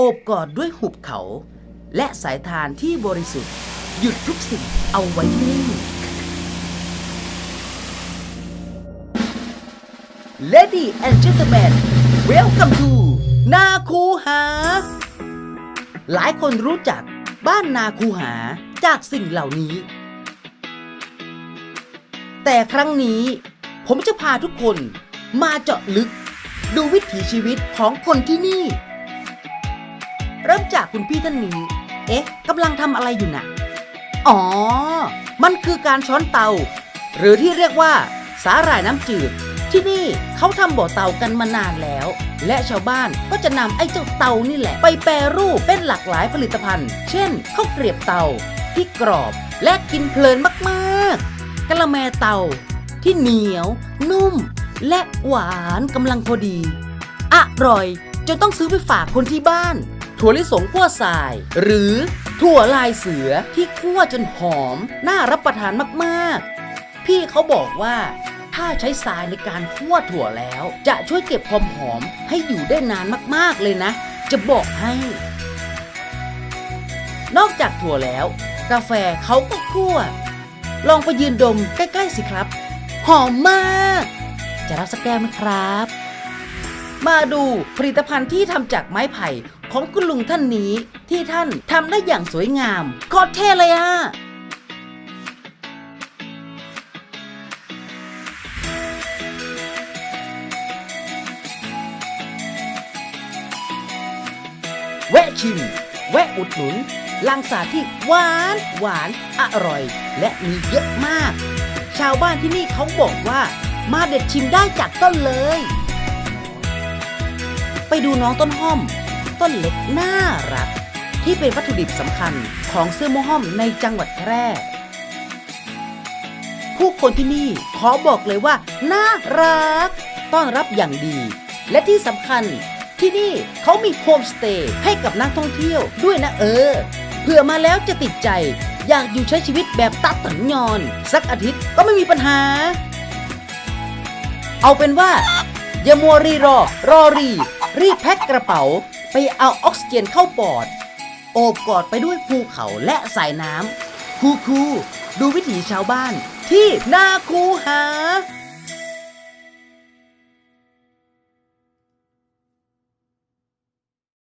โอบกอดด้วยหุบเขา และสายทานที่บริสุทธิ์ หยุดทุกสิ่งเอาไว้ที่นี่ Lady and gentlemen welcome to นาคูหา หลายคนรู้จักบ้านนาคูหาจากสิ่งเหล่านี้ แต่ครั้งนี้ผมจะพาทุกคนมาเจาะลึก ดูวิถีชีวิตของคนที่นี่ เริ่มจากคุณพี่ท่านนี้ เอ๊ะกำลังทำอะไรอยู่น่ะ อ๋อ มันคือการช้อนเตา หรือที่เรียกว่า สาหร่ายน้ำจืด ที่นี่เขาทำบ่อเตากันมานานแล้ว และชาวบ้านก็จะนำไอ้เจ้าเตานี่แหละ ไปแปรรูปเป็นหลากหลายผลิตภัณฑ์ เช่นข้าวเกรียบเตาที่กรอบและกินเพลินมากๆกะละแมเตา ที่เหนียว นุ่ม และหวานกำลังพอดี อร่อยจนต้องซื้อไปฝากคนที่บ้าน ถั่วลิสงคั่วทราย หรือถั่วลายเสือที่คั่วจนหอม น่ารับประทานมากๆ พี่เขาบอกว่า ถ้าใช้ทรายในการคั่วถั่วแล้ว จะช่วยเก็บความหอมให้อยู่ได้นานมากๆเลยนะ จะบอกให้ นอกจากถั่วแล้ว กาแฟเขาก็คั่ว ลองไปยืนดมใกล้ๆสิครับ หอมมาก จะรับสักแก้วไหมครับ มาดูผลิตภัณฑ์ที่ทำจากไม้ไผ่ ของคุณลุงท่านนี้ที่ท่านทำได้อย่างสวยงามโคตรเท่เลยอะแวะชิม แวะอุดหนุนลังสาที่หวานหวานอร่อย และมีเยอะมาก ชาวบ้านที่นี่เขาบอกว่า มาเด็ดชิมได้จากต้นเลย ไปดูน้องต้นห้อม ต้นเล็กน่ารัก ที่เป็นวัตถุดิบสำคัญของเสื้อโมห้อมในจังหวัดแพร่ผู้คนที่นี่ขอบอกเลยว่า น่ารัก ต้อนรับอย่างดี และที่สำคัญที่นี่เขามีโฮมสเตย์ให้กับนักท่องเที่ยวด้วยนะเออเผื่อมาแล้วจะติดใจ อยากอยู่ใช้ชีวิตแบบตัดตันยอน สักอาทิตย์ก็ไม่มีปัญหา เอาเป็นว่าอย่ามัวรีรอ รอรี รีบแพ็คกระเป๋า ไปเอาออกซิเจนเข้าปอด โอบกอดไปด้วยภูเขาและสายน้ำคูคูดูวิถีชาวบ้านที่นาคูหา